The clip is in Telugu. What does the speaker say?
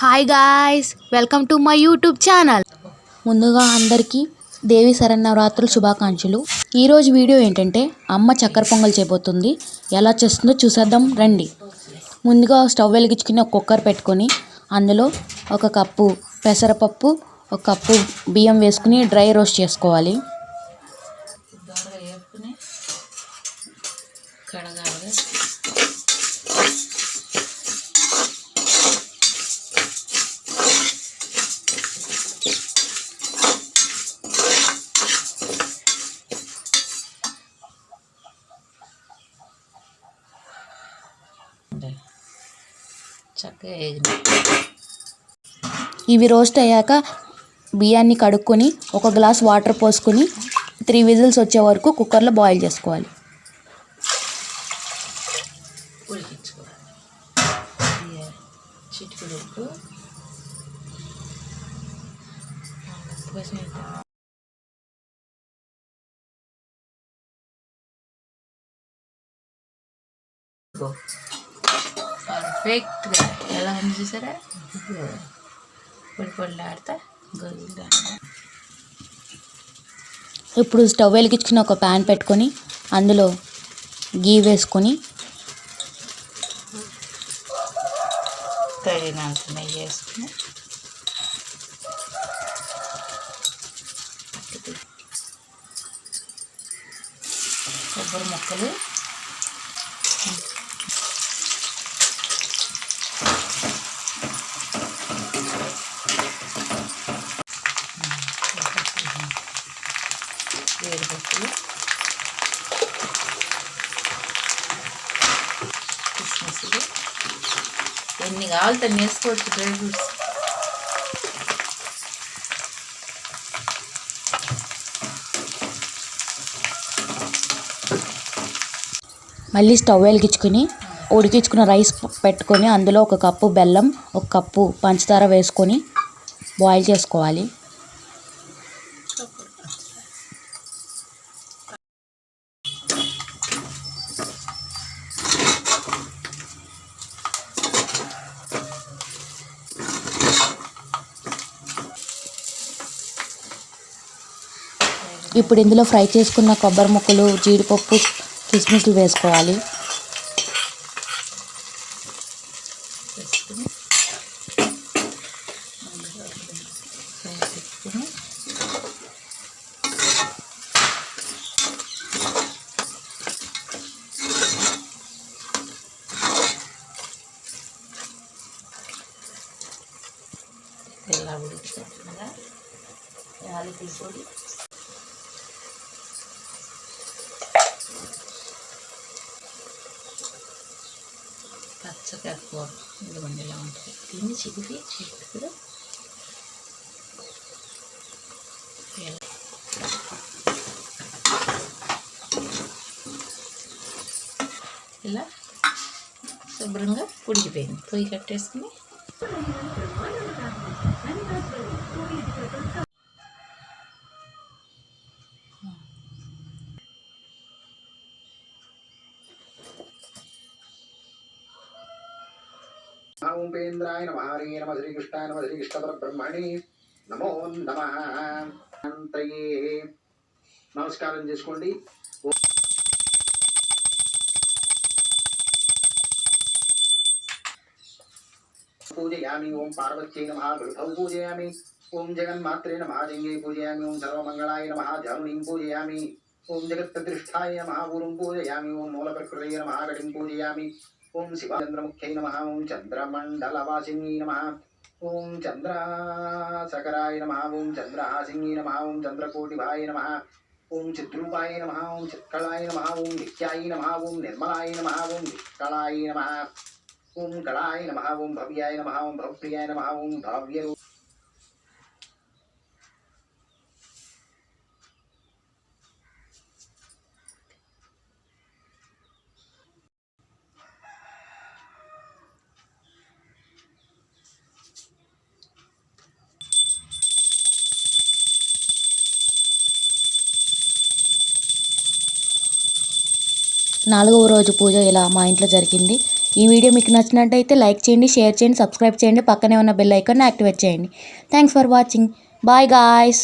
Hi guys welcome to my YouTube channel ముందుగా అందరికీ దేవి శరన్నవరాత్రుల శుభాకాంక్షలు. ఈరోజు వీడియో ఏంటంటే అమ్మ చక్కెర పొంగల్ చేయబోతుంది. ఎలా చేస్తుందో చూసేద్దాం రండి. ముందుగా స్టవ్ వెలిగించుకుని ఒక కుక్కర్ పెట్టుకొని అందులో ఒక కప్పు పెసరపప్పు ఒక కప్పు బియ్యం వేసుకుని డ్రై రోస్ట్ చేసుకోవాలి. చక్కగా వేగినాయి ఇవి రోస్ట్ అయ్యాక బియ్యాన్ని కడుక్కొని ఒక గ్లాస్ వాటర్ పోసుకొని త్రీ విజిల్స్ వచ్చే వరకు కుక్కర్లో బాయిల్ చేసుకోవాలి. పర్ఫెక్ట్గా ఎలా ఉంది చూసారా పొడి ఇప్పుడు స్టవ్ వెలిగించుకుని ఒక ప్యాన్ పెట్టుకొని అందులో గీ వేసుకొని తగినంత నెయ్యి వేసుకుని కొబ్బరి ముక్కలు కిస్మిస్లు ఎన్ని కావాలి తను వేసుకోవచ్చు డ్రై ఫ్రూట్స్ మళ్ళీ స్టవ్ వెలిగించుకుని ఉడికించుకున్న రైస్ పెట్టుకొని అందులో ఒక కప్పు బెల్లం ఒక కప్పు పంచదార వేసుకొని బాయిల్ చేసుకోవాలి. ఇప్పుడు ఇందులో ఫ్రై చేసుకున్న కొబ్బరి ముక్కలు జీడిపప్పు కిస్మిస్లు వేసుకోవాలి. ఇలా యాలకుల పొడి. పచ్చకూర ఇదిగోండి ఇలా ఉంటుంది. దీన్ని చిదిపి చిక్కుడు ఇలా ఇలా శుభ్రంగా ఉడికిపోయింది పొయ్యి కట్టేసుకుని ఉపేంద్రాయ నమ హరే నమ శ్రీకృష్ణాయ నమ శ్రీకృష్ణ బ్రహ్మణి నమో. నమ నమస్కారం చేసుకోండి. పూజయామి ఓం పార్వత్యై నమ గృహౌ పూజయామి ఓం జగన్మాత్రే నమ లింగే పూజయామి ఓం సర్వమంగళాయ నమ జరుణీం పూజయామి ఓం జగత్ప్రతిష్ఠాయ నమ గురుం పూజయామి ఓం మూలప్రకృతయ నమ గడిం పూజయామి ఓం శివచంద్రముఖ్యై నమ ఓం చంద్రమండలవాసిన్యై నమ ఓం చంద్రశకరాయ నమ ఓం చంద్రహాసిన్యై నమ ఓం చంద్రకోటిభాయ నమ ఓం చిద్రూపాయ నమ ఓం చిత్కళాయ నమ ఓం నిత్యాయ నమ ఓం నిర్మలాయ నమ ఓం నిష్కళాయ నమ ఓం కళాయ నమ ఓం భవ్యాయ నమ ఓం భవప్రియాయ నమ ఓం భవ్య నాలుగవ రోజు పూజ ఇలా మా ఇంట్లో జరిగింది. ఈ వీడియో మీకు నచ్చినట్టయితే లైక్ చేయండి షేర్ చేయండి సబ్స్క్రైబ్ చేయండి. పక్కనే ఉన్న బెల్ ఐకాన్ యాక్టివేట్ చేయండి. Thanks for watching bye guys